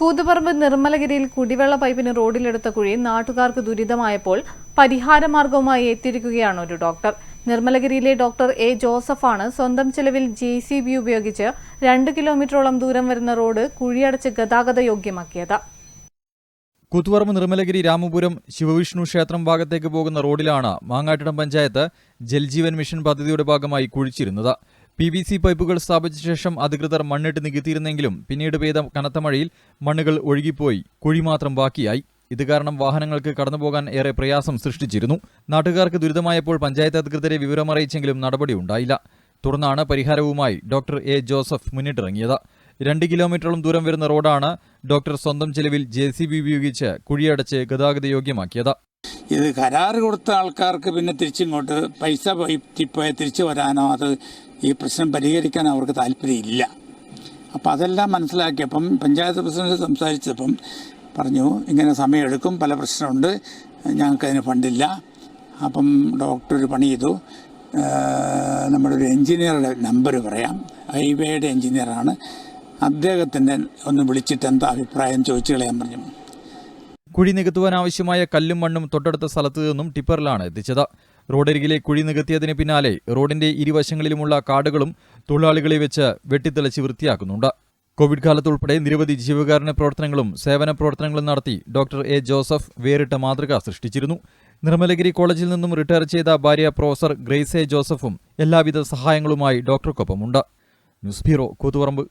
കൂത്തുപറമ്പ് നിർമ്മലഗിരിയിൽ കുടിവെള്ള പൈപ്പിന് റോഡിലെടുത്ത കുഴി നാട്ടുകാർക്ക് ദുരിതമായപ്പോൾ പരിഹാരമാർഗവുമായി എത്തിയിരിക്കുകയാണ് ഒരു ഡോക്ടർ. നിർമ്മലഗിരിയിലെ ഡോക്ടർ എ ജോസഫാണ് സ്വന്തം ചെലവിൽ ജെ സി ബി ഉപയോഗിച്ച് രണ്ട് കിലോമീറ്ററോളം ദൂരം വരുന്ന റോഡ് കുഴിയടച്ച് ഗതാഗത യോഗ്യമാക്കിയത് കൂത്തുപറമ്പ് നിർമ്മലഗിരി രാമപുരം ശിവവിഷ്ണു ക്ഷേത്രം ഭാഗത്തേക്ക് പോകുന്ന റോഡിലാണ് മാങ്ങാട്ടിടം പഞ്ചായത്ത് ജൽജീവൻ മിഷൻ പദ്ധതിയുടെ ഭാഗമായി കുഴിച്ചിരുന്നത്. പി വി സി പൈപ്പുകൾ സ്ഥാപിച്ച ശേഷം അധികൃതർ മണ്ണിട്ട് നികത്തിയിരുന്നെങ്കിലും പിന്നീട് പെയ്ത കനത്ത മഴയിൽ മണ്ണുകൾ ഒഴുകിപ്പോയി കുഴി മാത്രം ബാക്കിയായി. ഇത് കാരണം വാഹനങ്ങൾക്ക് കടന്നുപോകാൻ ഏറെ പ്രയാസം സൃഷ്ടിച്ചിരുന്നു. നാട്ടുകാർക്ക് ദുരിതമായപ്പോൾ പഞ്ചായത്ത് അധികൃതരെ വിവരമറിയിച്ചെങ്കിലും നടപടി ഉണ്ടായില്ല. തുടർന്നാണ് പരിഹാരവുമായി ഡോക്ടർ എ ജോസഫ് മുന്നിട്ടിറങ്ങിയത്. രണ്ട് കിലോമീറ്ററോളം ദൂരം വരുന്ന റോഡാണ് ഡോക്ടർ സ്വന്തം ചെലവിൽ ജെ സി ബി ഉപയോഗിച്ച് കുഴിയടച്ച് ഗതാഗത യോഗ്യമാക്കിയത് ഇത് കരാർ കൊടുത്ത ആൾക്കാർക്ക് പിന്നെ തിരിച്ചിങ്ങോട്ട് പൈസ പോയി തിരിച്ചു വരാനോ അത് ഈ പ്രശ്നം പരിഹരിക്കാനോ അവർക്ക് താല്പര്യമില്ല. അപ്പം അതെല്ലാം മനസ്സിലാക്കിയപ്പം പഞ്ചായത്ത് പ്രസിഡന്റ് സംസാരിച്ചപ്പം പറഞ്ഞു ഇങ്ങനെ സമയമെടുക്കും പല പ്രശ്നമുണ്ട് ഞങ്ങൾക്കതിന് ഫണ്ടില്ല. അപ്പം ഡോക്ടർ ഒരു പണി ചെയ്തു. നമ്മുടെ ഒരു എൻജിനീയറുടെ നമ്പർ പറയാം. ഹൈവേയുടെ എൻജിനീയറാണ് അദ്ദേഹത്തിന്റെ ഒന്ന് വിളിച്ചിട്ട് എന്താ അഭിപ്രായം ചോദിച്ചു കളയാൻ പറഞ്ഞു. കുഴി നികത്തുവാനാവശ്യമായ കല്ലും മണ്ണും തൊട്ടടുത്ത സ്ഥലത്തു നിന്നും ടിപ്പറിലാണ് എത്തിച്ചത്. റോഡരികിലെ കുഴി നികത്തിയതിന് പിന്നാലെ റോഡിന്റെ ഇരുവശങ്ങളിലുമുള്ള കാടുകളും തൊഴിലാളികളെ വെച്ച് വെട്ടിത്തെളിച്ച് വൃത്തിയാക്കുന്നുണ്ട്. കോവിഡ് കാലത്തുൾപ്പെടെ നിരവധി ജീവകാരുണ്യ പ്രവർത്തനങ്ങളും സേവന പ്രവർത്തനങ്ങളും നടത്തി ഡോക്ടർ എ ജോസഫ് വേറിട്ട മാതൃക സൃഷ്ടിച്ചിരുന്നു. നിർമ്മലഗിരി കോളേജിൽ നിന്നും റിട്ടയർ ചെയ്ത ഭാര്യ പ്രൊഫസർ ഗ്രേസ് എ ജോസഫും എല്ലാവിധ സഹായങ്ങളുമായി ഡോക്ടർക്കൊപ്പമുണ്ട്. News bureau Koothuparamba.